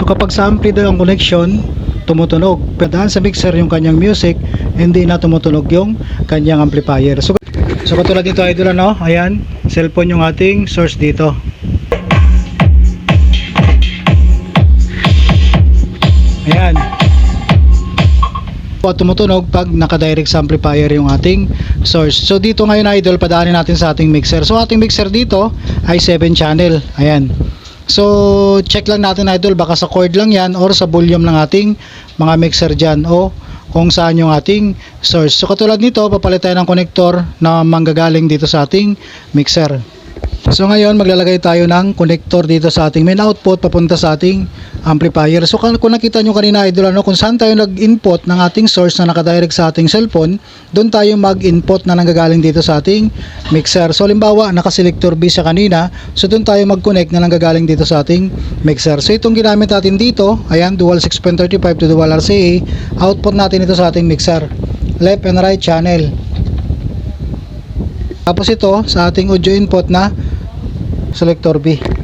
So kapag sa ampli daw ang connection, tumutunog. Pero sa mixer yung kanyang music, hindi na tumutunog yung kanyang amplifier. So, so katulad dito idol ano, ayan, cellphone yung ating source dito. Ayan. Po tumutunog pag naka-direct sa amplifier yung ating source. So dito ngayon idol, padaanin natin sa ating mixer. So ating mixer dito ay 7 channel. Ayan. So check lang natin idol, baka sa cord lang yan or sa volume ng ating mga mixer dyan o kung saan yung ating source. So katulad nito, papalit tayo ng connector na manggagaling dito sa ating mixer. So ngayon maglalagay tayo ng connector dito sa ating main output papunta sa ating amplifier. So kung nakita nyo kanina idol ano, kung saan tayo nag-input ng ating source na nakadirect sa ating cellphone, doon tayo mag-input na nanggagaling dito sa ating mixer. So halimbawa naka-selector B siya kanina, so doon tayo mag-connect na nanggagaling dito sa ating mixer. So itong ginamit natin dito, ayan dual 6.35 to dual RCA, output natin ito sa ating mixer. Left and right channel. Tapos ito sa ating audio input na selector B.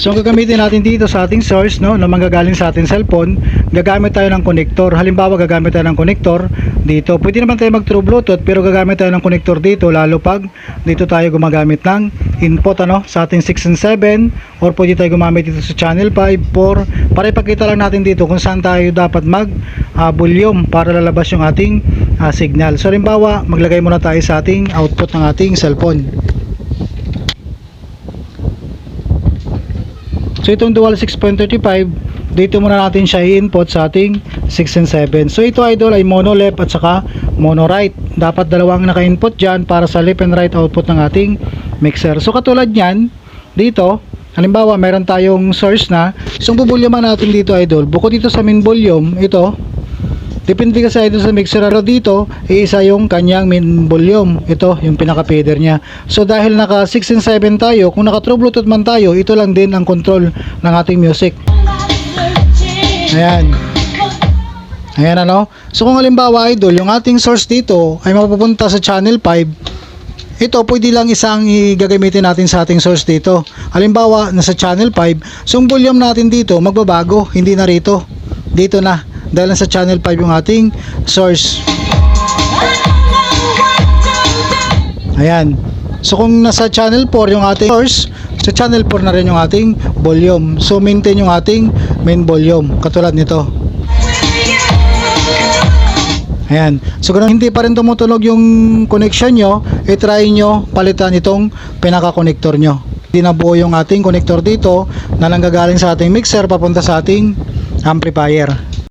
So ang gagamitin natin dito sa ating source no, na manggagaling sa ating cellphone, gagamit tayo ng connector. Halimbawa gagamit tayo ng connector dito. Pwede naman tayo mag true bluetooth pero gagamit tayo ng connector dito lalo pag dito tayo gumagamit ng input ano sa ating 6 and 7 or pwede tayo gumamit dito sa channel 5 for para ipakita lang natin dito kung saan tayo dapat mag ah, volume para lalabas yung ating ah, signal. So halimbawa maglagay muna tayo sa ating output ng ating cellphone. So itong dual 6.35, dito muna natin siya i-input sa ating 6 and 7. So ito idol ay mono left at saka mono right. Dapat dalawang naka-input dyan para sa left and right output ng ating mixer. So katulad niyan, dito, halimbawa meron tayong source na, so bubulyuman natin dito idol. Bukod dito sa main volume, ito, Depende kasi idol sa mixer pero dito, iisa yung kanyang main volume. Ito, yung pinaka fader niya. So dahil naka 6 and 7 tayo, kung naka true bluetooth man tayo, ito lang din ang control ng ating music. Ayan. Ayan ano. So kung halimbawa idol, yung ating source dito ay mapupunta sa channel 5, ito pwede lang isang gagamitin natin sa ating source dito. Halimbawa, nasa channel 5, so volume natin dito magbabago, hindi na rito. Dito na dahil nasa channel 5 yung ating source. Ayan. So kung nasa channel 4 yung ating source, sa channel 4 na rin yung ating volume. So maintain yung ating main volume katulad nito. Ayan. So kung hindi pa rin tumutunog yung connection nyo, i-try nyo palitan itong pinaka-connector nyo. Hindi yung ating connector dito na nanggagaling sa ating mixer papunta sa ating amplifier.